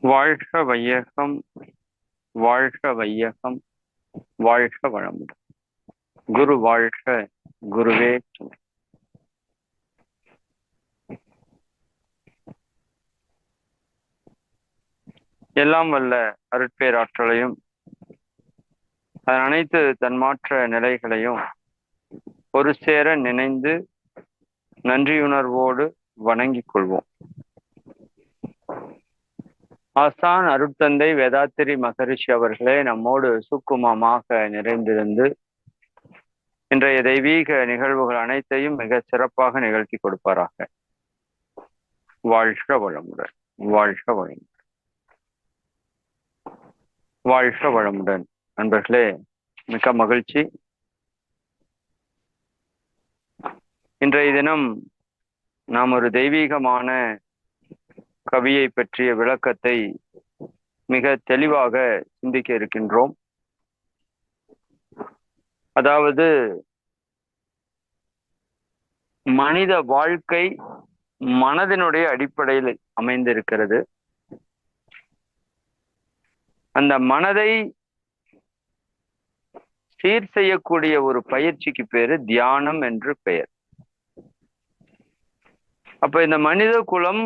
வாழ்க வையகம் வாழ்க வையகம் வாழ்க வளமுடன். குரு வாழ்க குருவே துணை எல்லாம் வல்ல அருட்பேராற்றலையும் அதன் அனைத்து தன்மாற்ற நிலைகளையும் ஒரு சேர நினைந்து நன்றியுணர்வோடு வணங்கிக் கொள்வோம். ஆசான் அருட்தந்தை வேதாத்திரி மகரிஷி அவர்களே நம்மோடு சுக்குமமாக நிறைந்திருந்து இன்றைய தெய்வீக நிகழ்வுகள் அனைத்தையும் மிக சிறப்பாக நிகழ்த்தி கொடுப்பாராக. வாழ்க வளமுடன் வாழ்க வளமுடன். வாழ்க வளமுடன். நண்பர்களே மிக்க மகிழ்ச்சி. இன்றைய தினம் நாம் ஒரு தெய்வீகமான கவியை பற்றிய விளக்கத்தை மிக தெளிவாக சிந்திக்க இருக்கின்றோம். அதாவது மனித வாழ்க்கை மனதினுடைய அடிப்படையில் அமைந்திருக்கிறது. அந்த மனதை சீர் செய்யக்கூடிய ஒரு பயிற்சிக்கு பேரு தியானம் என்று பெயர். அப்ப இந்த மனித குலம்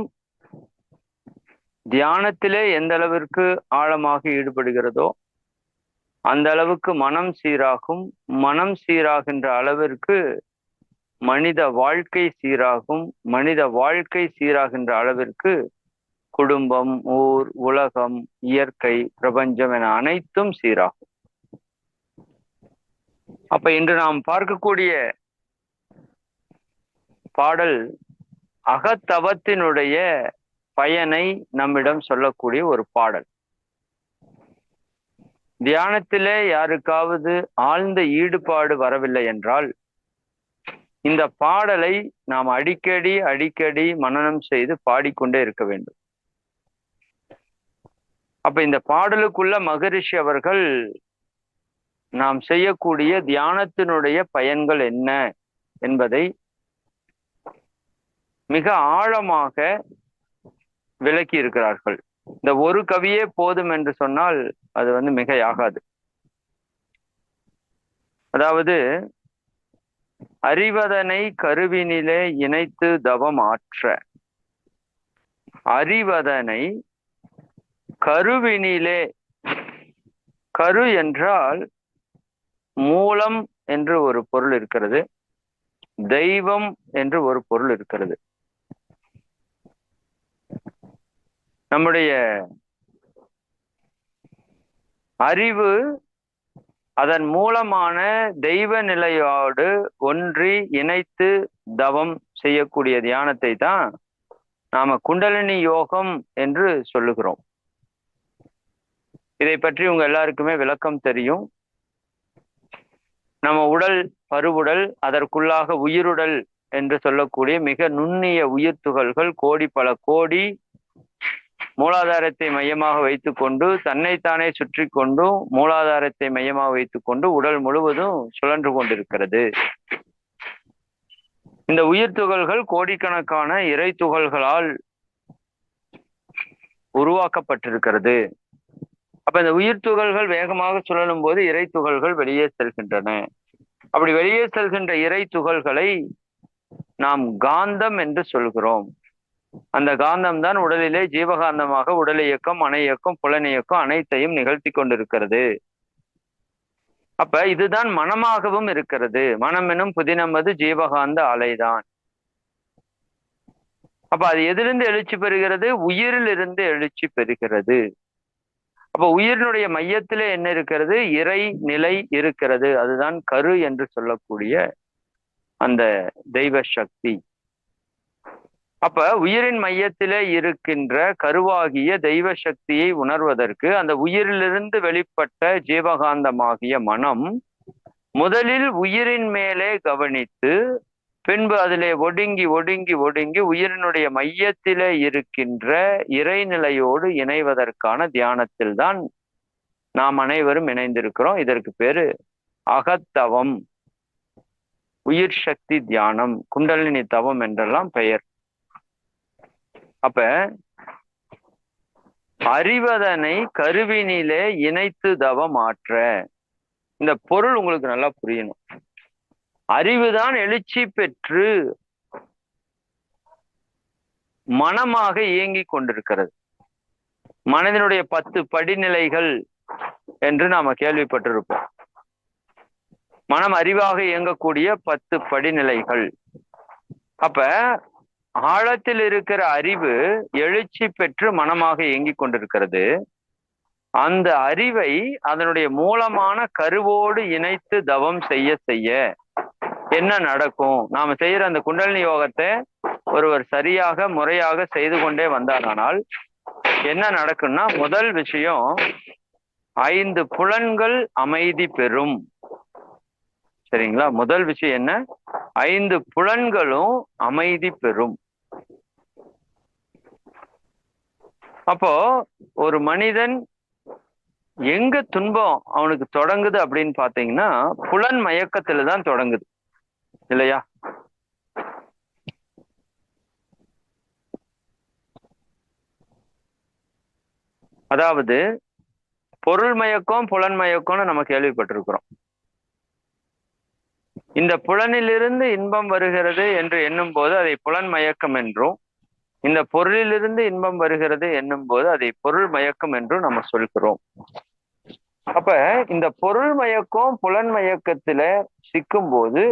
தியானத்திலே எந்த அளவிற்கு ஆழமாக ஈடுபடுகிறதோ அந்த அளவுக்கு மனம் சீராகும். மனம் சீராகின்ற அளவிற்கு மனித வாழ்க்கை சீராகும். மனித வாழ்க்கை சீராகின்ற அளவிற்கு குடும்பம் ஊர் உலகம் இயற்கை பிரபஞ்சம் என அனைத்தும் சீராகும். அப்ப இன்று நாம் பார்க்கக்கூடிய பாடல் அகத்தவத்தினுடைய பயனை நம்மிடம் சொல்லக்கூடிய ஒரு பாடல். தியானத்திலே யாருக்காவது ஆழ்ந்த ஈடுபாடு வரவில்லை என்றால் இந்த பாடலை நாம் அடிக்கடி அடிக்கடி மனனம் செய்து பாடிக்கொண்டே இருக்க வேண்டும். அப்ப இந்த பாடலுக்குள்ள மகரிஷி அவர்கள் நாம் செய்யக்கூடிய தியானத்தினுடைய பயன்கள் என்ன என்பதை மிக ஆழமாக விளக்கி இருக்கிறார்கள். இந்த ஒரு கவியே போதும் என்று சொன்னால் அது வந்து மிகையாகாது. அதாவது அறிவதனை கருவினிலே இணைத்து தவம் ஆற்ற அறிவதனை கருவினிலே கரு என்றால் மூலம் என்று ஒரு பொருள் இருக்கிறது தெய்வம் என்று ஒரு பொருள் இருக்கிறது. நம்முடைய அறிவு அதன் மூலமான தெய்வ நிலையோடு ஒன்றி இணைத்து தவம் செய்யக்கூடிய தியானத்தை தான் நாம குண்டலினி யோகம் என்று சொல்லுகிறோம். இதை பற்றி உங்க எல்லாருக்குமே விளக்கம் தெரியும். நம்ம உடல் பருவுடல் அதற்குள்ளாக உயிருடல் என்று சொல்லக்கூடிய மிக நுண்ணிய உயிர் துகள்கள் கோடி பல கோடி மூலாதாரத்தை மையமாக வைத்துக்கொண்டு தன்னைத்தானே சுற்றி கொண்டும் மூலாதாரத்தை மையமாக வைத்துக்கொண்டு உடல் முழுவதும் சுழன்று கொண்டிருக்கிறது. இந்த உயிர் துகள்கள் கோடிக்கணக்கான இறை துகள்களால் உருவாக்கப்பட்டிருக்கிறது. அப்ப இந்த உயிர் துகள்கள் வேகமாக சுழலும் போது இறை துகள்கள் வெளியே செல்கின்றன. அப்படி வெளியே செல்கின்ற இறை துகள்களை நாம் காந்தம் என்று சொல்கிறோம். அந்த காந்தம் தான் உடலிலே ஜீவகாந்தமாக உடல் இயக்கம் அணை இயக்கம் புலன் இயக்கம் அனைத்தையும் நிகழ்த்தி கொண்டிருக்கிறது. அப்ப இதுதான் மனமாகவும் இருக்கிறது. மனம் எனும் புதினமது ஜீவகாந்த அலைதான். அப்ப அது எதிலிருந்து எழுச்சி பெறுகிறது? உயிரில் இருந்து எழுச்சி பெறுகிறது. அப்ப உயிரினுடைய மையத்திலே என்ன இருக்கிறது? இறை நிலை இருக்கிறது. அதுதான் கரு என்று சொல்லக்கூடிய அந்த தெய்வ சக்தி. அப்ப உயிரின் மையத்திலே இருக்கின்ற கருவாகிய தெய்வ சக்தியை உணர்வதற்கு அந்த உயிரிலிருந்து வெளிப்பட்ட ஜீவகாந்தமாகிய மனம் முதலில் உயிரின் மேலே கவனித்து பின்பு அதிலே ஒடுங்கி ஒடுங்கி ஒடுங்கி உயிரினுடைய மையத்திலே இருக்கின்ற இறைநிலையோடு இணைவதற்கான தியானத்தில் தான் நாம் அனைவரும் இணைந்திருக்கிறோம். இதற்கு பேரு அகத்தவம் உயிர் சக்தி தியானம் குண்டலினி தவம் என்றெல்லாம் பெயர். அப்ப அறிவதனை கருவினிலே இணைத்து தவம் ஆற்ற இந்த பொருள் உங்களுக்கு நல்லா புரியணும். அறிவுதான் எழுச்சி பெற்று மனமாக இயங்கிக் கொண்டிருக்கிறது. மனதினுடைய பத்து படிநிலைகள் என்று நாம கேள்விப்பட்டிருப்போம். மனம் அறிவாக இயங்கக்கூடிய பத்து படிநிலைகள். அப்ப ஆழத்தில் இருக்கிற அறிவு எழுச்சி பெற்று மனமாக இயங்கிக் கொண்டிருக்கிறது. அந்த அறிவை அதனுடைய மூலமான கருவோடு இணைத்து தவம் செய்ய செய்ய என்ன நடக்கும்? நாம செய்யற அந்த குண்டலினி யோகத்தை ஒருவர் சரியாக முறையாக செய்து கொண்டே வந்தாரானால் என்ன நடக்கும்னா முதல் விஷயம் ஐந்து புலன்கள் அமைதி பெறும். சரிங்களா? முதல் விஷயம் என்ன? ஐந்து புலன்களும் அமைதி பெறும். அப்போ ஒரு மனிதன் எங்க துன்பம் அவனுக்கு தொடங்குது அப்படின்னு பாத்தீங்கன்னா புலன் மயக்கத்துல தான் தொடங்குது. இல்லையா? அதாவது பொருள் மயக்கம் புலன் மயக்கம்னு நம்ம கேள்விப்பட்டிருக்கிறோம். இந்த புலனிலிருந்து இன்பம் வருகிறது என்று எண்ணும் போது அதை புலன் மயக்கம் என்றும் இந்த பொருளிலிருந்து இன்பம் வருகிறது என்னும் போது அதை பொருள் மயக்கம் என்றும் நம்ம சொல்கிறோம். அப்ப இந்த பொருள் மயக்கம் புலன் மயக்கத்துல சிக்கும் போது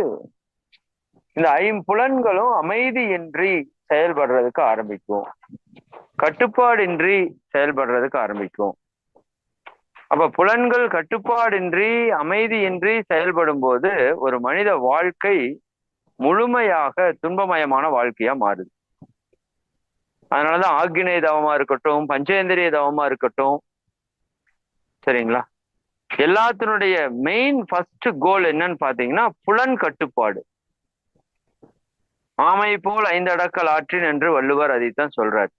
இந்த ஐம்புலன்களும் அமைதியின்றி செயல்படுறதுக்கு ஆரம்பிக்கும். கட்டுப்பாடின்றி செயல்படுறதுக்கு ஆரம்பிக்கும். அப்ப புலன்கள் கட்டுப்பாடின்றி அமைதியின்றி செயல்படும் போது ஒரு மனித வாழ்க்கை முழுமையாக துன்பமயமான வாழ்க்கையா மாறுது. அதனாலதான் ஆக்கினை தவமா இருக்கட்டும் பஞ்சேந்திரிய தவமா இருக்கட்டும். சரிங்களா? எல்லாத்தினுடைய மெயின் ஃபர்ஸ்ட் கோல் என்னன்னு பாத்தீங்கன்னா புலன் கட்டுப்பாடு. ஆமை போல் ஐந்தடக்கல் ஆற்றின் என்று வள்ளுவர் அதைத்தான் சொல்றாரு.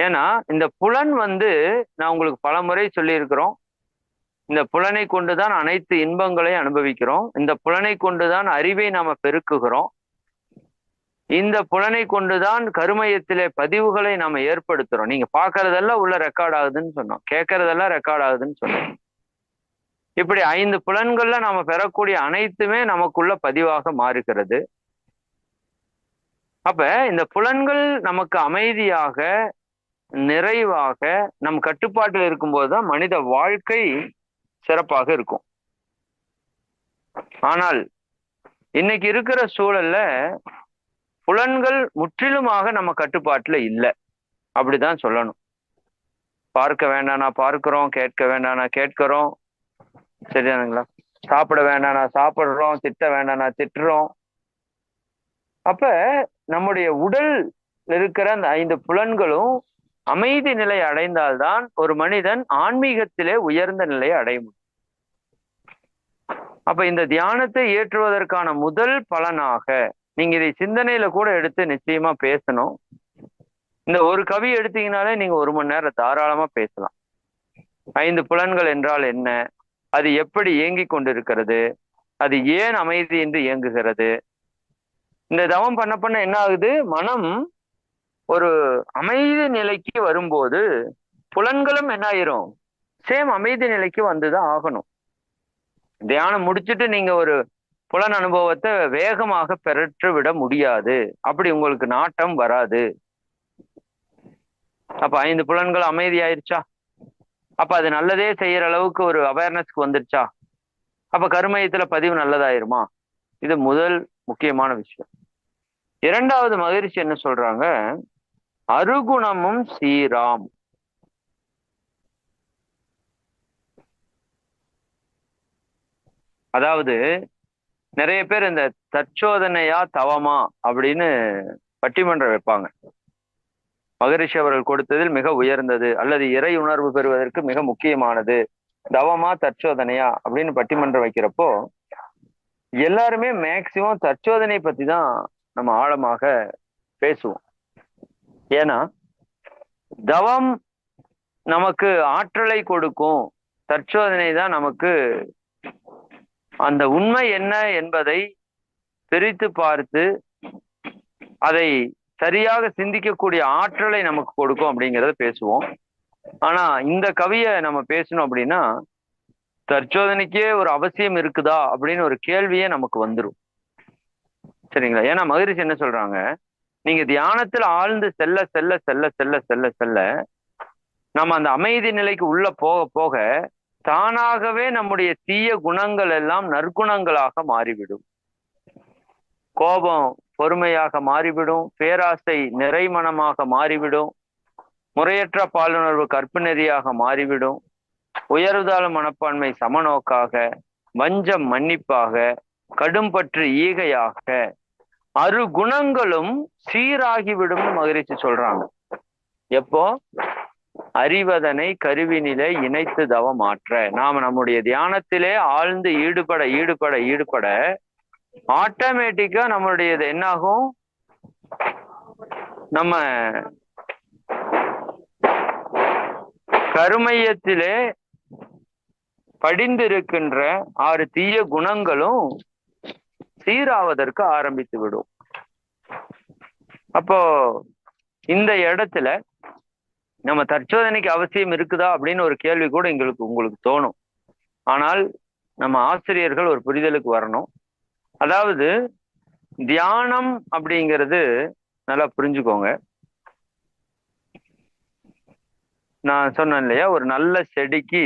ஏன்னா இந்த புலன் வந்து நான் உங்களுக்கு பல முறை சொல்லியிருக்கிறோம். இந்த புலனை கொண்டுதான் அனைத்து இன்பங்களையும் அனுபவிக்கிறோம். இந்த புலனை கொண்டுதான் அறிவை நாம பெருக்குகிறோம். இந்த புலனை கொண்டுதான் கருமையத்திலே பதிவுகளை நாம ஏற்படுத்துறோம். நீங்க பாக்குறதெல்லாம் உள்ள ரெக்கார்ட் ஆகுதுன்னு சொன்னோம். கேட்கறதெல்லாம் ரெக்கார்ட் ஆகுதுன்னு சொன்னோம். இப்படி ஐந்து புலன்கள்ல நாம பெறக்கூடிய அனைத்துமே நமக்குள்ள பதிவாக மாறுகிறது. அப்ப இந்த புலன்கள் நமக்கு அமைதியாக நிறைவாக நம் கட்டுப்பாட்டில் இருக்கும்போது தான் மனித வாழ்க்கை சிறப்பாக இருக்கும். ஆனால் இன்னைக்கு இருக்கிற சூழல்ல புலன்கள் முற்றிலுமாக நம்ம கட்டுப்பாட்டுல இல்லை. அப்படிதான் சொல்லணும். பார்க்க வேண்டானா பார்க்கிறோம் கேட்க வேண்டானா கேட்கிறோம். சரியானுங்களா சாப்பிட வேண்டானா சாப்பிடுறோம் திட்ட வேண்டானா திட்டுறோம். அப்ப நம்முடைய உடல் இருக்கிற அந்த ஐந்து புலன்களும் அமைதி நிலை அடைந்தால்தான் ஒரு மனிதன் ஆன்மீகத்திலே உயர்ந்த நிலையை அடைய முடியும். அப்ப இந்த தியானத்தை ஏற்றுவதற்கான முதல் பலனாக நீங்க இதை சிந்தனையில கூட எடுத்து நிச்சயமா பேசணும். இந்த ஒரு கவி எடுத்தீங்கனாலே நீங்க ஒரு மணி நேரம் தாராளமா பேசலாம். ஐந்து புலன்கள் என்றால் என்ன? அது எப்படி இயங்கி கொண்டிருக்கிறது? அது ஏன் அமைதி என்று இயங்குகிறது? இந்த தவம் பண்ண பண்ண என்ன ஆகுது? மனம் ஒரு அமைதி நிலைக்கு வரும்போது புலன்களும் என்ன ஆயிரும்? சேம் அமைதி நிலைக்கு வந்துதான் ஆகணும். தியானம் முடிச்சுட்டு நீங்க ஒரு புலன் அனுபவத்தை வேகமாக பெற்று விட முடியாது. அப்படி உங்களுக்கு நாட்டம் வராது. அப்ப ஐந்து புலன்கள் அமைதியாயிருச்சா? அப்ப அது நல்லதே செய்யற அளவுக்கு ஒரு அவேர்னஸ்க்கு வந்துருச்சா? அப்ப கருமயத்துல பதிவு நல்லதாயிருமா? இது முதல் முக்கியமான விஷயம். இரண்டாவது மகிழ்ச்சி என்ன சொல்றாங்க? அருகுணமும் சீராம். அதாவது நிறைய பேர் இந்த தற்சோதனையா தவமா அப்படின்னு பட்டிமன்றம் வைப்பாங்க. மகரிஷி அவர்கள் கொடுத்ததில் மிக உயர்ந்தது அல்லது இறை உணர்வு பெறுவதற்கு மிக முக்கியமானது. தவமா தற்சோதனையா அப்படின்னு பட்டிமன்றம் வைக்கிறப்போ எல்லாருமே மேக்சிமம் தற்சோதனை பத்தி தான் நம்ம ஆழமாக பேசுவோம். ஏன்னா தவம் நமக்கு ஆற்றலை கொடுக்கும். தற்சோதனை தான் நமக்கு அந்த உண்மை என்ன என்பதை பிரித்து பார்த்து அதை சரியாக சிந்திக்கக்கூடிய ஆற்றலை நமக்கு கொடுக்கும் அப்படிங்கிறத பேசுவோம். ஆனா இந்த கவியை நம்ம பேசணும் அப்படின்னா தற்சோதனைக்கே ஒரு அவசியம் இருக்குதா அப்படின்னு ஒரு கேள்வியே நமக்கு வந்துடும் சரிங்களா? ஏன்னா மகரிஷி என்ன சொல்றாங்க? நீங்க தியானத்துல ஆழ்ந்து செல்ல செல்ல செல்ல செல்ல செல்ல செல்ல நம்ம அந்த அமைதி நிலைக்கு உள்ள போக போக தானாகவே நம்முடைய தீய குணங்கள் எல்லாம் நற்குணங்களாக மாறிவிடும். கோபம் பொறுமையாக மாறிவிடும். பேராசை நிறைமணமாக மாறிவிடும். முறையற்ற பாலுணர்வு கற்பு நெறியாக மாறிவிடும். உயர்தாள மனப்பான்மை சமநோக்காக வஞ்சம் மன்னிப்பாக கடும்பற்று ஈகையாக அரு குணங்களும் சீராகிவிடும் மகிழ்ச்சி சொல்றாங்க. எப்போ? அறிவதனை கருவினிலே இணைத்து தவ மாற்ற. நாம நம்முடைய தியானத்திலே ஆழ்ந்து ஈடுபட ஈடுபட ஈடுபட ஆட்டோமேட்டிக்கா நம்மளுடையது என்னாகும்? நம்ம கருமையத்திலே படிந்திருக்கின்ற ஆறு தீய குணங்களும் சீராவதற்கு ஆரம்பித்து விடும். அப்போ இந்த இடத்துல நம்ம தற்சோதனைக்கு அவசியம் இருக்குதா அப்படின்னு ஒரு கேள்வி கூட எங்களுக்கு உங்களுக்கு தோணும். ஆனால் நம்ம ஆசிரியர்கள் ஒரு புரிதலுக்கு வரணும். அதாவது தியானம் அப்படிங்கிறது நல்லா புரிஞ்சுக்கோங்க. நான் சொன்னேன் இல்லையா ஒரு நல்ல செடிக்கு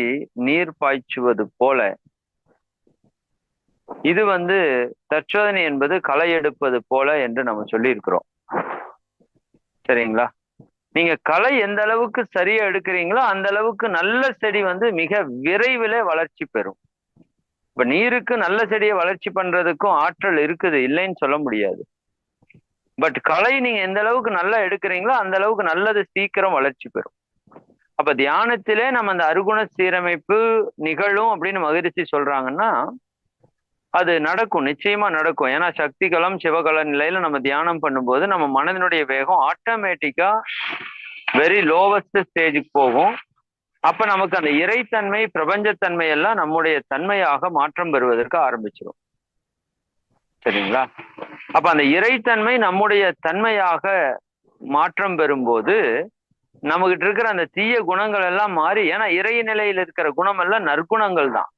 நீர் பாய்ச்சுவது போல. இது வந்து தற்சோதனை என்பது களை எடுப்பது போல என்று நம்ம சொல்லி இருக்கிறோம் சரிங்களா? நீங்க களை எந்த அளவுக்கு சரியா எடுக்கிறீங்களோ அந்த அளவுக்கு நல்ல செடி வந்து மிக விரைவில் வளர்ச்சி பெறும். இப்ப நீருக்கு நல்ல செடியை வளர்ச்சி பண்றதுக்கும் ஆற்றல் இருக்குது இல்லைன்னு சொல்ல முடியாது. பட் களை நீங்க எந்த அளவுக்கு நல்லா எடுக்கிறீங்களோ அந்த அளவுக்கு நல்லது சீக்கிரம் வளர்ச்சி பெறும். அப்ப தியானத்திலே நம்ம அந்த அருகுண சீரமைப்பு நிகழும் அப்படின்னு மகிழ்ச்சி சொல்றாங்கன்னா அது நடக்கும் நிச்சயமா நடக்கும். ஏன்னா சக்திகளம் சிவகல நிலையில நம்ம தியானம் பண்ணும்போது நம்ம மனதினுடைய வேகம் ஆட்டோமேட்டிக்கா வெரி லோவஸ்ட் ஸ்டேஜுக்கு போகும். அப்ப நமக்கு அந்த இறைத்தன்மை பிரபஞ்சத்தன்மை எல்லாம் நம்முடைய தன்மையாக மாற்றம் பெறுவதற்கு ஆரம்பிச்சிடும் சரிங்களா? அப்ப அந்த இறைத்தன்மை நம்முடைய தன்மையாக மாற்றம் பெறும்போது நம்மகிட்ட இருக்கிற அந்த தீய குணங்கள் எல்லாம் மாறி ஏன்னா இறை நிலையில் இருக்கிற குணம் எல்லாம் நற்குணங்கள் தான்.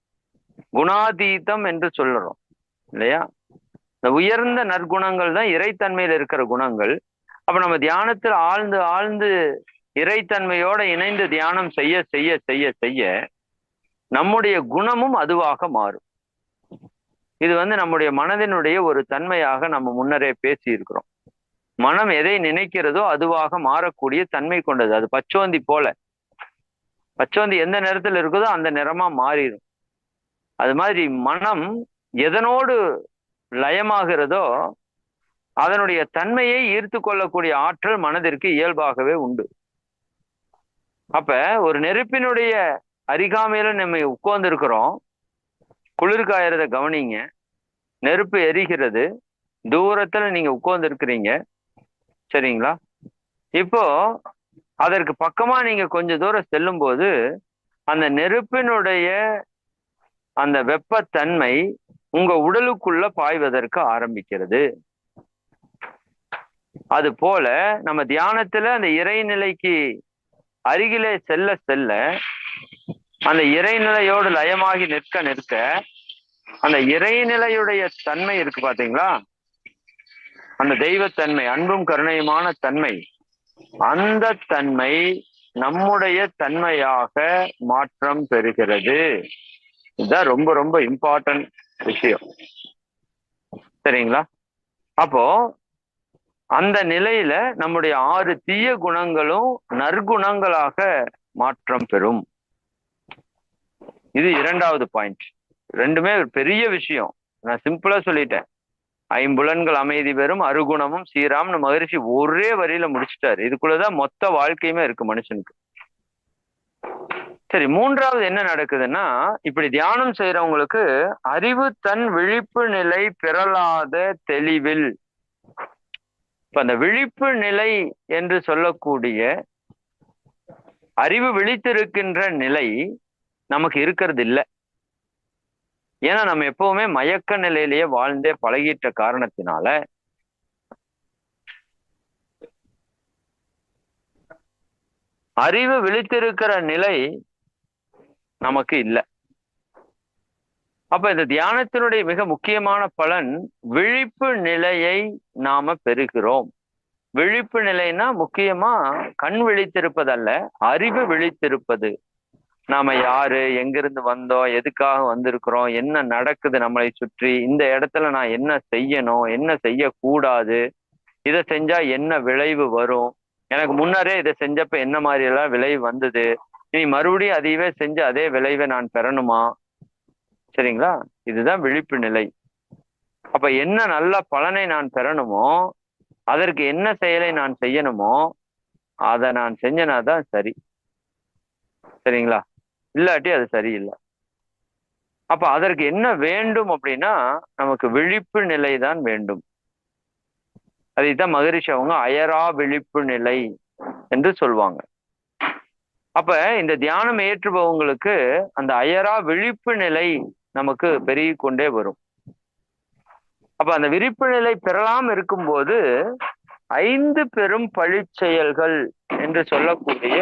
குணாதீதம் என்று சொல்லுறோம் இல்லையா? இந்த உயர்ந்த நற்குணங்கள் தான் இறைத்தன்மையில் இருக்கிற குணங்கள். அப்ப நம்ம தியானத்தில் ஆழ்ந்து ஆழ்ந்து இறைத்தன்மையோட இணைந்து தியானம் செய்ய செய்ய செய்ய செய்ய நம்முடைய குணமும் அதுவாக மாறும். இது வந்து நம்முடைய மனதினுடைய ஒரு தன்மையாக நம்ம முன்னரே பேசி இருக்கிறோம் மனம் எதை நினைக்கிறதோ அதுவாக மாறக்கூடிய தன்மை கொண்டது. அது பச்சோந்தி போல. பச்சோந்தி எந்த நேரத்தில் இருக்குதோ அந்த நிறமா மாறிடும். அது மாதிரி மனம் எதனோடு லயமாகிறதோ அதனுடைய தன்மையை ஈர்த்து கொள்ளக்கூடிய ஆற்றல் மனதிற்கு இயல்பாகவே உண்டு. அப்ப ஒரு நெருப்பினுடைய அருகாமையில நம்ம உட்கார்ந்து இருக்கிறோம் குளிர் காயறத கவனிங்க. நெருப்பு எரிகிறது. தூரத்துல நீங்க உட்கார்ந்து இருக்கிறீங்க சரிங்களா? இப்போ அதற்கு பக்கமா நீங்க கொஞ்ச தூரம் செல்லும் போது அந்த நெருப்பினுடைய அந்த வெப்பத்தன்மை உங்க உடலுக்குள்ள பாய்வதற்கு ஆரம்பிக்கிறது. அது போல நம்ம தியானத்துல அந்த இறைநிலைக்கு அருகிலே செல்ல செல்ல அந்த இறைநிலையோடு லயமாகி நிற்க நிற்க அந்த இறைநிலையுடைய தன்மை இருக்கு பாத்தீங்களா? அந்த தெய்வத்தன்மை அன்பும் கருணையுமான தன்மை அந்த தன்மை நம்முடைய தன்மையாக மாற்றம் பெறுகிறது. இதுதான் ரொம்ப ரொம்ப இம்பார்ட்டன்ட் விஷயம். சரிங்களா? அப்போ அந்த நிலையில நம்முடைய ஆறு தீய குணங்களும் நற்குணங்களாக மாற்றம் பெறும். இது இரண்டாவது பாயிண்ட் ரெண்டுமே ஒரு பெரிய விஷயம். நான் சிம்பிளா சொல்லிட்டேன். ஐம்புலன்கள் அமைதி பெறும் அருகுணமும் சீராம்னு மகரிஷி ஒரே வரியில முடிச்சிட்டாரு. இதுக்குள்ளதான் மொத்த வாழ்க்கையுமே இருக்கு மனுஷனுக்கு. சரி மூன்றாவது என்ன நடக்குதுன்னா இப்படி தியானம் செய்யறவங்களுக்கு அறிவு தன் விழிப்பு நிலை பெறலாத தெளிவில் இப்ப அந்த விழிப்பு நிலை என்று சொல்லக்கூடிய அறிவு விழித்திருக்கின்ற நிலை நமக்கு இருக்கிறது இல்லை ஏன்னா நம்ம எப்பவுமே மயக்க நிலையிலேயே வாழ்ந்தே பழகிட்ட காரணத்தினால அறிவு விழித்திருக்கிற நிலை நமக்கு இல்லை. அப்ப இந்த தியானத்தினுடைய மிக முக்கியமான பலன் விழிப்பு நிலையை நாம பெறுகிறோம். விழிப்பு நிலைன்னா முக்கியமா கண் விழித்திருப்பதல்ல அறிவு விழித்திருப்பது. நாம யாரு எங்கிருந்து வந்தோம் எதுக்காக வந்திருக்கிறோம் என்ன நடக்குது நம்மளை சுற்றி இந்த இடத்துல நான் என்ன செய்யணும் என்ன செய்யக்கூடாது இதை செஞ்சா என்ன விளைவு வரும்? எனக்கு முன்னரே இதை செஞ்சப்ப என்ன மாதிரி எல்லாம் விளைவு வந்தது? இனி மறுபடியும் அதையவே செஞ்சு அதே விளைவை நான் பெறணுமா? சரிங்களா? இதுதான் விழிப்பு நிலை. அப்ப என்ன நல்ல பலனை நான் பெறணுமோ அதற்கு என்ன செயலை நான் செய்யணுமோ அதை நான் செஞ்சனா தான் சரி. சரிங்களா? இல்லாட்டி அது சரியில்லை. அப்ப அதற்கு என்ன வேண்டும் அப்படின்னா நமக்கு விழிப்பு நிலை தான் வேண்டும். அதைத்தான் மகரிஷி அவங்க அயரா விழிப்பு நிலை என்று சொல்லுவாங்க அப்ப இந்த தியானம் ஏற்றுபவங்களுக்கு அந்த அயரா விழிப்பு நிலை நமக்கு பெருகி கொண்டே வரும். அப்ப அந்த விழிப்பு நிலை பெறலாம் இருக்கும்போது ஐந்து பெரும் பழி செயல்கள் என்று சொல்லக்கூடிய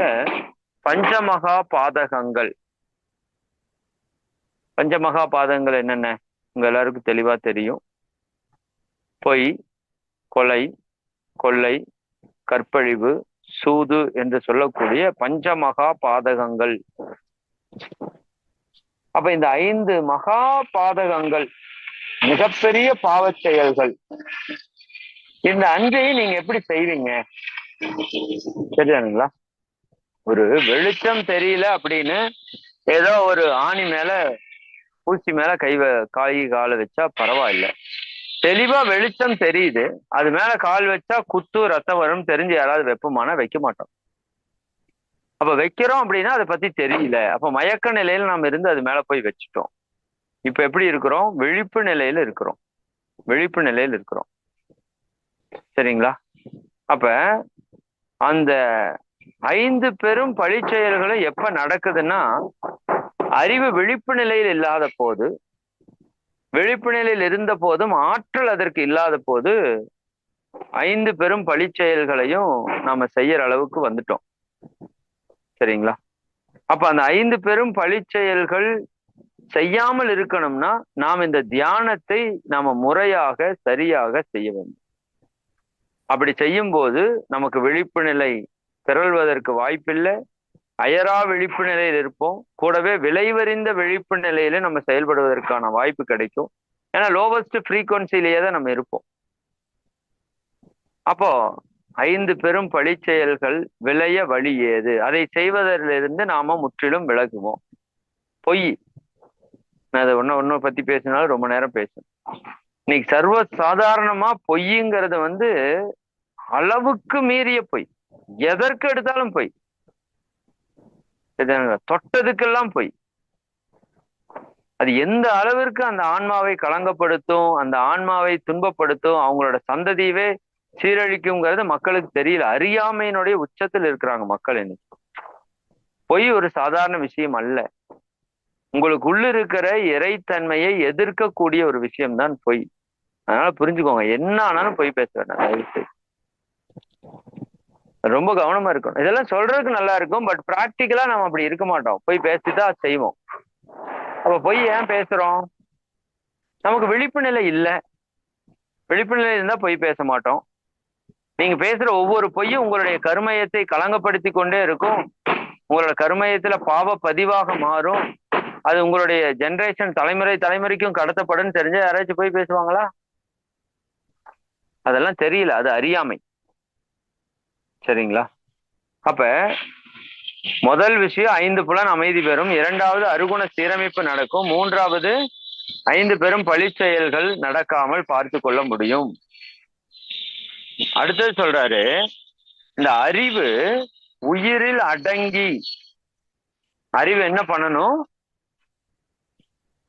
பஞ்சமகா பாதகங்கள். பஞ்சமகா பாதகங்கள் என்னென்ன? உங்க எல்லாருக்கும் தெளிவா தெரியும். பொய் கொலை கொள்ளை கற்பழிவு சூது என்று சொல்லக்கூடிய பஞ்சமகா பாதகங்கள். அப்ப இந்த ஐந்து மகா பாதகங்கள் மிகப்பெரிய பாவ செயல்கள். இந்த அஞ்சையும் நீங்க எப்படி செய்வீங்க? சரிதானுங்களா ஒரு வெளிச்சம் தெரியல அப்படின்னு ஏதோ ஒரு ஆணி மேல பூச்சி மேல கை காய் காலை வச்சா பரவாயில்ல. தெளிவா வெளிச்சம் தெரியுது. அது மேல கால் வச்சா குத்து ரத்தம் வரும் தெரிஞ்சு யாராவது வெப்பமான வைக்க மாட்டோம். அப்ப வைக்கிறோம் அப்படின்னா அதை பத்தி தெரியல. அப்ப மயக்க நிலையில நாம இருந்து அது மேல போய் வச்சுட்டோம். இப்ப எப்படி இருக்கிறோம்? விழிப்பு நிலையில இருக்கிறோம். விழிப்பு நிலையில இருக்கிறோம். சரிங்களா? அப்ப அந்த ஐந்து பெரும் பழி செயல்களும் எப்ப நடக்குதுன்னா அறிவு விழிப்பு நிலையில் இல்லாத போது விழிப்பு நிலையில் இருந்த போதும் ஆற்றல் அதற்கு இல்லாத போது ஐந்து பெரும் பழி செயல்களையும் நாம செய்யற அளவுக்கு வந்துட்டோம். சரிங்களா? அப்ப அந்த ஐந்து பெரும் பழிச்செயல்கள் செய்யாமல் இருக்கணும்னா நாம் இந்த தியானத்தை நாம முறையாக சரியாக செய்ய வேண்டும். அப்படி செய்யும் போது நமக்கு விழிப்பு நிலை பிறழ்வதற்கு வாய்ப்பில்லை. அயரா விழிப்பு நிலையில் இருப்போம். கூடவே விளைவறிந்த விழிப்பு நிலையில நம்ம செயல்படுவதற்கான வாய்ப்பு கிடைக்கும். ஏன்னா லோவஸ்ட் ஃப்ரீக்வன்சிலேயே தான் நம்ம இருப்போம். அப்போ ஐந்து பெரும் பழி செயல்கள் விளைய வழி ஏது? அதை செய்வதிலிருந்து நாம முற்றிலும் விலகுவோம். பொய். நான் அதை ஒன்னு ஒன்னு பத்தி பேசினாலும் ரொம்ப நேரம் பேசும். இன்னைக்கு சர்வ சாதாரணமா பொய்ங்கிறது வந்து அளவுக்கு மீறிய பொய். எதற்கு எடுத்தாலும் பொய். தொட்டதுக்கெல்லாம் பொய். அது எந்த அளவிற்கு அந்த ஆன்மாவை களங்கப்படுத்தும் அந்த ஆன்மாவை துன்பப்படுத்தும் அவங்களோட சந்ததியவே சீரழிக்குங்கிறது மக்களுக்கு தெரியல. அறியாமையினுடைய உச்சத்தில் இருக்கிறாங்க மக்கள் இன்னைக்கு பொய் ஒரு சாதாரண விஷயம் அல்ல. உங்களுக்கு உள்ள இருக்கிற இறைத்தன்மையை எதிர்க்கக்கூடிய ஒரு விஷயம்தான் பொய். அதனால புரிஞ்சுக்கோங்க என்ன ஆனாலும் பொய் பேச வேண்டாம் தயவு செய்து ரொம்ப கவனமா இருக்கணும். இதெல்லாம் சொல்றதுக்கு நல்லா இருக்கும் பட் ப்ராக்டிக்கலா நம்ம அப்படி இருக்க மாட்டோம். போய் பேசிதான் செய்வோம். அப்ப பொய் ஏன் பேசுறோம்? நமக்கு விழிப்பு நிலை இல்லை. விழிப்பு நிலை இருந்தா பொய் பேச மாட்டோம். நீங்க பேசுற ஒவ்வொரு பொய்யும் உங்களுடைய கருமயத்தை களங்கப்படுத்தி கொண்டே இருக்கும். உங்களோட கருமயத்துல பாவ பதிவாக மாறும். அது உங்களுடைய ஜென்ரேஷன் தலைமுறை தலைமுறைக்கும் கடத்தப்படும் தெரிஞ்சா யாராச்சும் போய் பேசுவாங்களா? அதெல்லாம் தெரியல. அது அறியாமை. சரிங்களா? அப்ப முதல் விஷயம் ஐந்து புலன் அமைதி பெறும். இரண்டாவது அருகுண சீரமைப்பு நடக்கும். மூன்றாவது ஐந்து பெரும் பழி செயல்கள் நடக்காமல் பார்த்து கொள்ள முடியும். அடுத்தது சொல்றாரு இந்த அறிவு உயிரில் அடங்கி அறிவு என்ன பண்ணணும்?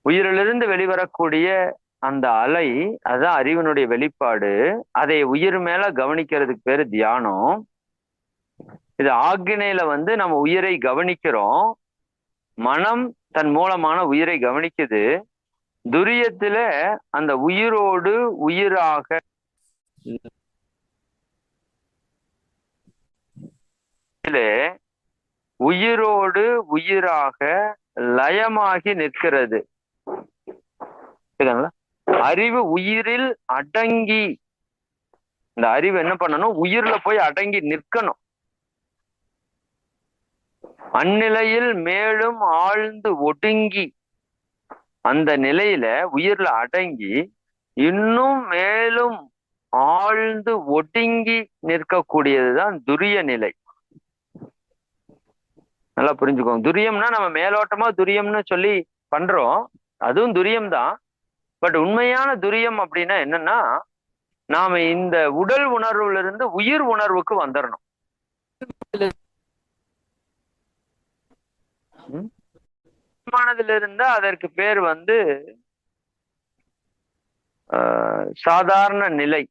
உயிரிலிருந்து வெளிவரக்கூடிய அந்த அலை அதுதான் அறிவினுடைய வெளிப்பாடு. அதை உயிர் மேல கவனிக்கிறதுக்கு பேரு தியானம். இது ஆக்கினையில வந்து நம்ம உயிரை கவனிக்கிறோம். மனம் தன் மூலமான உயிரை கவனிக்குது. துரியத்துல அந்த உயிரோடு உயிராக உயிரோடு உயிராக லயமாகி நிற்கிறது. அறிவு உயிரில் அடங்கி இந்த அறிவு என்ன பண்ணணும்? உயிர்ல போய் அடங்கி நிற்கணும். அந்நிலையில் மேலும் ஆழ்ந்து ஒடுங்கி அந்த நிலையில உயிர்ல அடங்கி இன்னும் மேலும் ஆழ்ந்து ஒடுங்கி நிற்கக்கூடியதுதான் துரிய நிலை. நல்லா புரிஞ்சுக்கோங்க. துரியம்னா நம்ம மேலோட்டமா துரியம்னு சொல்லி பண்றோம். அதுவும் துரியம் தான் பட் உண்மையான துரியம் அப்படின்னா என்னன்னா நாம இந்த உடல் உணர்வுல இருந்து உயிர் உணர்வுக்கு வந்துடணும் மனதிலிருந்து அதற்கு பேர் வந்து ஆஹ், சாதாரண நிலை.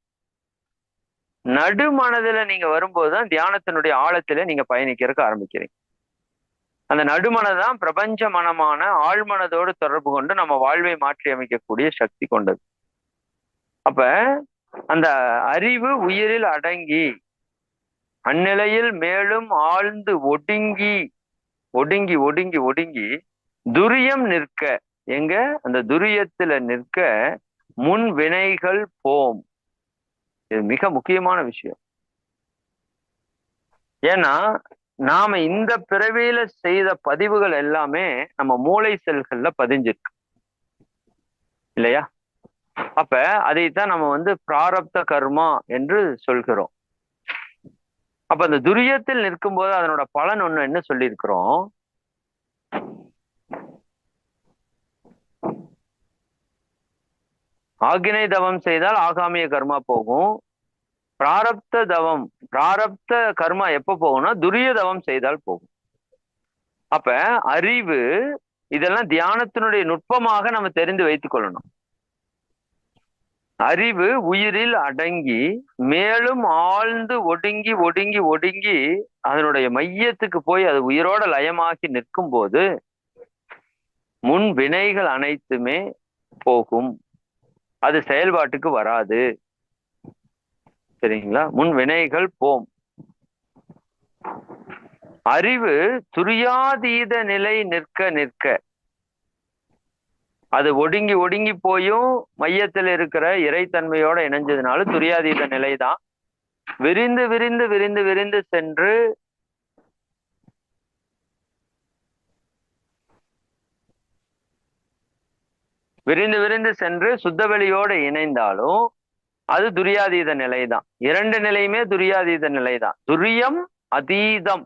நடுமனதுல நீங்க வரும்போதுதான் தியானத்தினுடைய ஆழத்துல நீங்க பயணிக்கிறதுக்கு ஆரம்பிக்கிறீங்க. அந்த நடுமனதான் பிரபஞ்ச மனமான ஆழ்மனதோடு தொடர்பு கொண்டு நம்ம வாழ்வை மாற்றி அமைக்கக்கூடிய சக்தி கொண்டது. அப்ப அந்த அறிவு உயிரில் அடங்கி அந்நிலையில் மேலும் ஆழ்ந்து ஒடுங்கி ஒடுங்கி ஒடுங்கி ஒடுங்கி துரியம் நிற்க. எங்க? அந்த துரியத்துல நிற்க முன் வினைகள் போம். இது மிக முக்கியமான விஷயம். ஏன்னா நாம இந்த பிறவியில செய்த பதிவுகள் எல்லாமே நம்ம மூளை செல்கள்ல பதிஞ்சிருக்கு. இல்லையா? அப்ப அதைத்தான் நம்ம வந்து பிராரப்த கர்மா என்று சொல்கிறோம். அப்ப அந்த துரியத்தில் நிற்கும் போது அதனோட பலன் ஒண்ணு என்ன சொல்லியிருக்கிறோம்? ஆகினை தவம் செய்தால் ஆகாமிய கர்மா போகும். பிராரப்த தவம் பிராரப்த கர்மா எப்ப போகும்னா துரிய தவம் செய்தால் போகும். அப்ப அறிவு இதெல்லாம் தியானத்தினுடைய நுட்பமாக நம்ம தெரிந்து வைத்துக் கொள்ளணும். அறிவு உயிரில் அடங்கி மேலும் ஆழ்ந்து ஒடுங்கி ஒடுங்கி ஒடுங்கி அதனுடைய மையத்துக்கு போய் அது உயிரோட லயமாகி நிற்கும் போது முன் வினைகள் அனைத்துமே போகும். அது செயல்பாட்டுக்கு வராது. சரிங்களா? முன் வினைகள் போம். அறிவு துரியாதீத நிலை நிற்க நிற்க அது ஒடுங்கி ஒடுங்கி போயும் மையத்தில் இருக்கிற இறைத்தன்மையோட இணைஞ்சதுனால துரியாதீத நிலை தான் விரிந்து விரிந்து விரிந்து விரிந்து சென்று விரிந்து விரிந்து சென்று சுத்தவெளியோடு இணைந்தாலும் அது துரியாதீத நிலைதான். இரண்டு நிலையுமே துரியாதீத நிலைதான். துரியம் அதீதம்.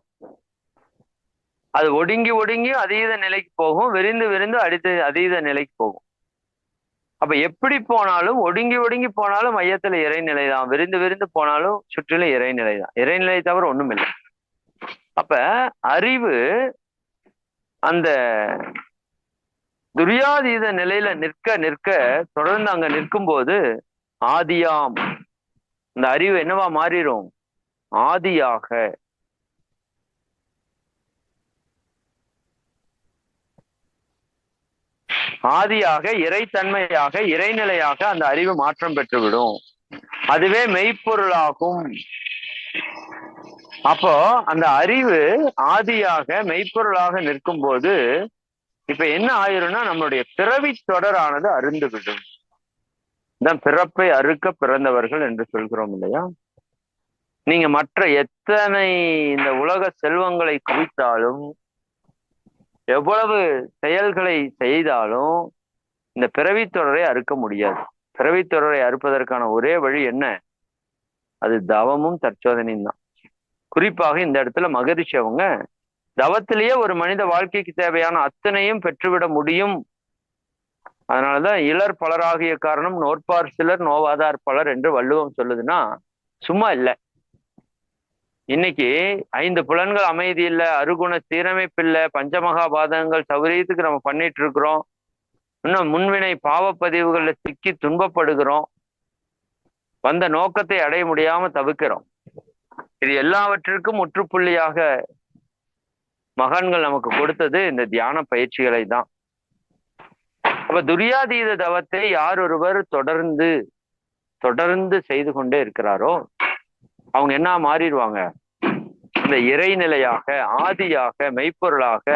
அது ஒடுங்கி ஒடுங்கி அதீத நிலைக்கு போகும். விரிந்து விரிந்து அடித்து அதீத நிலைக்கு போகும். அப்ப எப்படி போனாலும் ஒடுங்கி ஒடுங்கி போனாலும் மையத்துல இறைநிலை தான் விரிந்து விரிந்து போனாலும் சுற்றிலும் இறைநிலை தான் இறைநிலை தவிர ஒண்ணும் இல்லை அப்ப அறிவு அந்த துரியாதீத நிலையில நிற்க நிற்க தொடர்ந்து அங்க நிற்கும் போது ஆதியாம். இந்த அறிவு என்னவா மாறிடும்? ஆதியாக. ஆதியாக இறைத்தன்மையாக இறைநிலையாக அந்த அறிவு மாற்றம் பெற்றுவிடும். அதுவே மெய்ப்பொருளாகும். அப்போ அந்த அறிவு ஆதியாக மெய்ப்பொருளாக நிற்கும் போது இப்ப என்ன ஆயிரும்னா நம்மளுடைய பிறவி தொடரானது அருந்து விடும் தான் பிறப்பை அறுக்க பிறந்தவர்கள் என்று சொல்கிறோம் இல்லையா? நீங்க மற்ற எத்தனை இந்த உலக செல்வங்களை குவித்தாலும் எவ்வளவு செயல்களை செய்தாலும் இந்த பிறவி தொடரை அறுக்க முடியாது. பிறவி தொடரை அறுப்பதற்கான ஒரே வழி என்ன? அது தவமும் தற்சோதனையும் தான். குறிப்பாக இந்த இடத்துல மகரிஷி அவங்க தவத்திலேயே ஒரு மனித வாழ்க்கைக்கு தேவையான அத்தனையும் பெற்றுவிட முடியும். அதனாலதான் இளர் பலராகிய காரணம் நோற்பார் சிலர் நோவாதார் பலர் என்று வள்ளுவம் சொல்லுதுன்னா சும்மா இல்லை. இன்னைக்கு ஐந்து புலன்கள் அமைதி இல்லை அருகுண சீரமைப்பு இல்லை பஞ்சமகாபாதகங்கள் சௌரியத்துக்கு நம்ம பண்ணிட்டு இருக்கிறோம். இன்னும் முன்வினை பாவப்பதிவுகள்ல சிக்கி துன்பப்படுகிறோம். வந்த நோக்கத்தை அடைய முடியாம தவிக்கிறோம். இது எல்லாவற்றிற்கும் முற்றுப்புள்ளியாக மகான்கள் நமக்கு கொடுத்தது இந்த தியான பயிற்சிகளை தான். அப்ப துரியாதீத தவத்தை யார் ஒருவர் தொடர்ந்து தொடர்ந்து செய்து கொண்டே இருக்கிறாரோ அவங்க என்ன மாறிடுவாங்க? இந்த இறைநிலையாக ஆதியாக மெய்ப்பொருளாக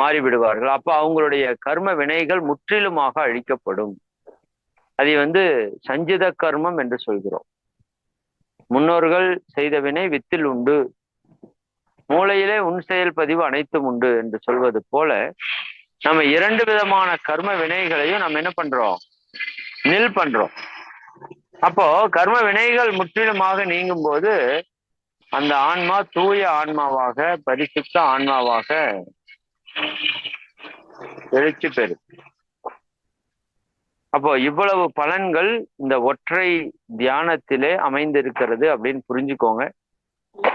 மாறிவிடுவார்கள். அப்ப அவங்களுடைய கர்ம வினைகள் முற்றிலுமாக அழிக்கப்படும். அதை வந்து சஞ்சித கர்மம் என்று சொல்கிறோம். முன்னோர்கள் செய்த வினை வித்தில் உண்டு. மூளையிலே உன் செயல் பதிவு அனைத்தும் உண்டு என்று சொல்வது போல நம்ம இரண்டு விதமான கர்ம வினைகளையும் நம்ம என்ன பண்றோம்? நில் பண்றோம். அப்போ கர்ம வினைகள் முற்றிலுமாக நீங்கும் போது அந்த ஆன்மா தூய ஆன்மாவாக பரிசுத்த ஆன்மாவாக எழுச்சி பெறும். அப்போ இவ்வளவு பலன்கள் இந்த ஒற்றை தியானத்திலே அமைந்திருக்கிறது அப்படின்னு புரிஞ்சுக்கோங்க.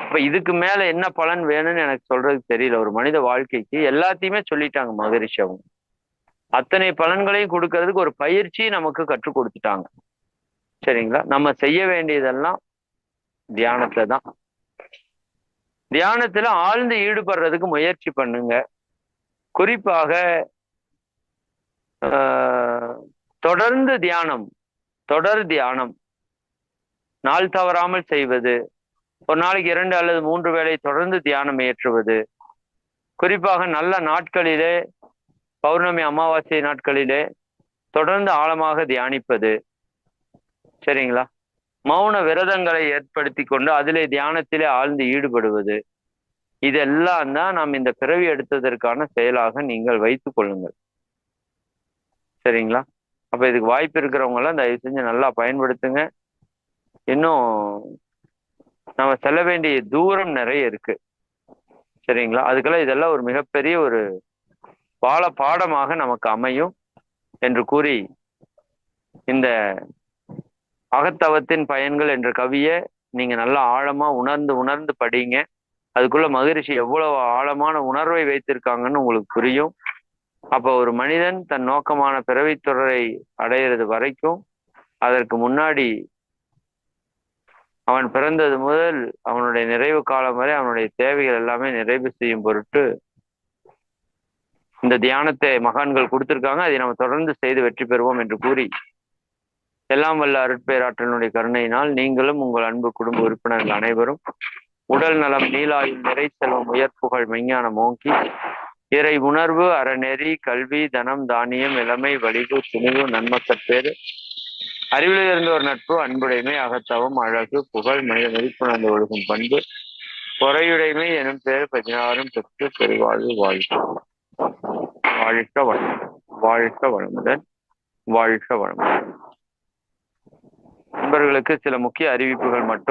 இப்ப இதுக்கு மேல என்ன பலன் வேணும்னு எனக்கு சொல்றது தெரியல. ஒரு மனித வாழ்க்கைக்கு எல்லாத்தையுமே சொல்லிட்டாங்க மகரிஷி அவங்க. அத்தனை பலன்களையும் கொடுக்கறதுக்கு ஒரு பயிற்சி நமக்கு கற்றுக் கொடுத்துட்டாங்க. சரிங்களா? நம்ம செய்ய வேண்டியதெல்லாம் தியானத்துல தான். தியானத்துல ஆழ்ந்து ஈடுபடுறதுக்கு முயற்சி பண்ணுங்க. குறிப்பாக தொடர்ந்து தியானம் தொடர் தியானம். நாள் தவறாமல் செய்வது ஒரு நாளைக்கு இரண்டு அல்லது மூன்று வேளை தொடர்ந்து தியானம் ஏற்றுவது குறிப்பாக நல்ல நாட்களிலே பௌர்ணமி அமாவாசை நாட்களிலே தொடர்ந்து ஆழமாக தியானிப்பது. சரிங்களா? மௌன விரதங்களை ஏற்படுத்தி கொண்டு அதிலே தியானத்திலே ஆழ்ந்து ஈடுபடுவது. இதெல்லாம் தான் நாம் இந்த பிறவி எடுத்ததற்கான செயலாக நீங்கள் வைத்துக் கொள்ளுங்கள். சரிங்களா? அப்ப இதுக்கு வாய்ப்பு இருக்கிறவங்க எல்லாம் தயவு செஞ்சு நல்லா பயன்படுத்துங்க. இன்னும் நம்ம செல்ல வேண்டிய தூரம் நிறைய இருக்கு. சரிங்களா? அதுக்கெல்லாம் இதெல்லாம் ஒரு மிகப்பெரிய ஒரு பால பாடமாக நமக்கு அமையும் என்று கூறி இந்த அகத்தவத்தின் பயன்கள் என்ற கவியை நீங்க நல்லா ஆழமா உணர்ந்து உணர்ந்து படிங்க. அதுக்குள்ள மகிழ்ச்சி எவ்வளவு ஆழமான உணர்வை வைத்திருக்காங்கன்னு உங்களுக்கு புரியும். அப்ப ஒரு மனிதன் தன் நோக்கமான பிறவித்துறை அடையிறது வரைக்கும் அதற்கு முன்னாடி அவன் பிறந்தது முதல் அவனுடைய நிறைவு காலம் வரை அவனுடைய தேவைகள் எல்லாமே நிறைவு செய்யும் பொருட்டு இந்த தியானத்தை மகான்கள் கொடுத்திருக்காங்க. அதை நம்ம தொடர்ந்து செய்து வெற்றி பெறுவோம் என்று கூறி எல்லாம் வல்ல அருட்பேராற்றனுடைய கருணையினால் நீங்களும் உங்கள் அன்பு குடும்ப உறுப்பினர்கள் அனைவரும் உடல் நலம் நீலாயுள் நிறை செல்வம் உயர்ப்புகள் மெஞ்ஞானம் ஓங்கி இறை உணர்வு அறநெறி கல்வி தனம் தானியம் இளமை வலிவு துணிவு நன்மக்கற்பேறு அறிவில் இருந்த ஒரு நட்பு அன்புடைமை அகத்தவம் அழகு புகழ் மனித மதிப்புணர்ந்து ஒழுகும் பண்பு பொறையுடைமை எனும் பேர் பதினாறும் பெற்று பெருவாழ்வு வாழ்க்கை வாழ்க வளம் வாழ்க வளமுடன் வாழ்க வளமுடன். நண்பர்களுக்கு சில முக்கிய அறிவிப்புகள் மட்டும்